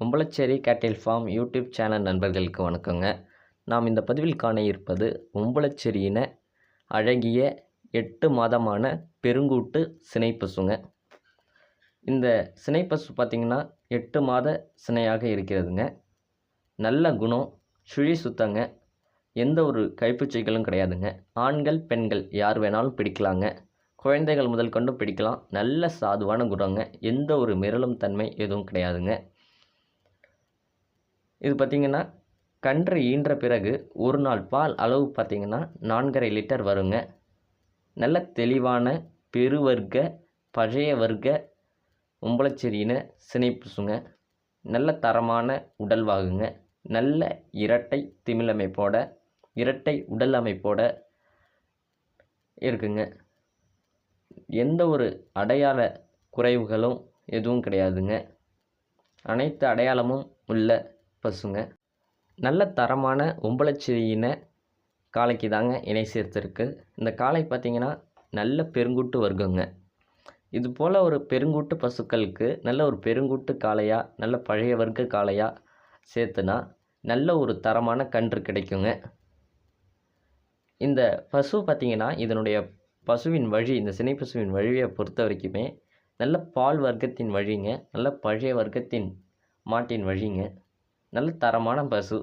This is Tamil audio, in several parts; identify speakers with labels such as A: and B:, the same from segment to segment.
A: உம்பளச்சேரி கேட்டில் ஃபார்ம் யூடியூப் சேனல் நண்பர்களுக்கு வணக்கங்க. நாம் இந்த பதிவில் காண இருப்பது உம்பளச்சேரியின அழகிய எட்டு மாதமான பெருங்கூட்டு சினைப்பசுங்க. இந்த சினைப்பசு பார்த்திங்கன்னா எட்டு மாத சினையாக இருக்கிறதுங்க. நல்ல குணம் சுழி சுத்தங்க எந்த ஒரு கைப்பூச்சிகளும் கிடையாதுங்க. ஆண்கள் பெண்கள் யார் வேணாலும் பிடிக்கலாங்க. குழந்தைகள் முதல் கொண்டு பிடிக்கலாம். நல்ல சாதுவான குணங்க எந்த ஒரு மிரளும் தன்மை எதுவும் கிடையாதுங்க. இது பார்த்திங்கன்னா கன்று ஈன்ற பிறகு ஒரு நாள் பால் அளவு பார்த்திங்கன்னா நான்கரை லிட்டர் வருங்க. நல்ல தெளிவான பெருவர்க்க பழைய வர்க்க உம்பளச்செரியின சினைப்புசுங்க. நல்ல தரமான உடல்வாகுங்க நல்ல இரட்டை திமிழமைப்போட இரட்டை உடல் அமைப்போட இருக்குங்க. எந்த ஒரு அடையாள குறைவுகளும் எதுவும் கிடையாதுங்க. அனைத்து அடையாளமும் உள்ள பசுங்க. நல்ல தரமான உம்பளச்செடியின காளைக்கு தாங்க இணை சேர்த்துருக்கு. இந்த காளை பார்த்திங்கன்னா நல்ல பெருங்கூட்டு வர்க்கங்க. இது போல் ஒரு பெருங்கூட்டு பசுக்களுக்கு நல்ல ஒரு பெருங்கூட்டு காளையாக நல்ல பழைய வர்க்க காளையாக சேர்த்துனா நல்ல ஒரு தரமான கன்று கிடைக்குங்க. இந்த பசு பார்த்திங்கன்னா இதனுடைய பசுவின் வழி இந்த சினை பசுவின் வழியை பொறுத்த வரைக்குமே நல்ல பால் வர்க்கத்தின் வழிங்க நல்ல பழைய வர்க்கத்தின் மாட்டின் வழிங்க. நல்ல தரமான பசு.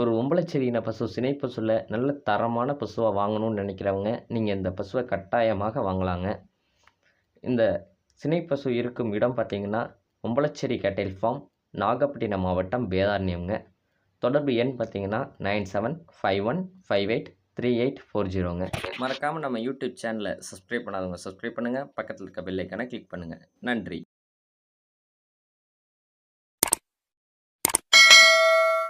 A: ஒரு ஒம்பளச்செடியின பசு சினை பசுவில் நல்ல தரமான பசுவாக வாங்கணும்னு நினைக்கிறவங்க நீங்கள் இந்த பசுவை கட்டாயமாக வாங்கலாங்க. இந்த சினை பசு இருக்கும் இடம் பார்த்திங்கன்னா ஒம்பளச்சேரி கேட்டைல் ஃபார்ம் நாகப்பட்டினம் மாவட்டம் வேதாரண்யம்ங்க. தொடர்பு எண் பார்த்தீங்கன்னா nine seven five one five eight three eight four ஜீரோங்க. மறக்காமல் நம்ம யூடியூப் சேனலை சப்ஸ்கிரைப் பண்ணாதவங்க சப்ஸ்கிரைப் பண்ணுங்கள் பக்கத்தில் இருக்க பெல்லைக்கான கிளிக் பண்ணுங்கள் நன்றி.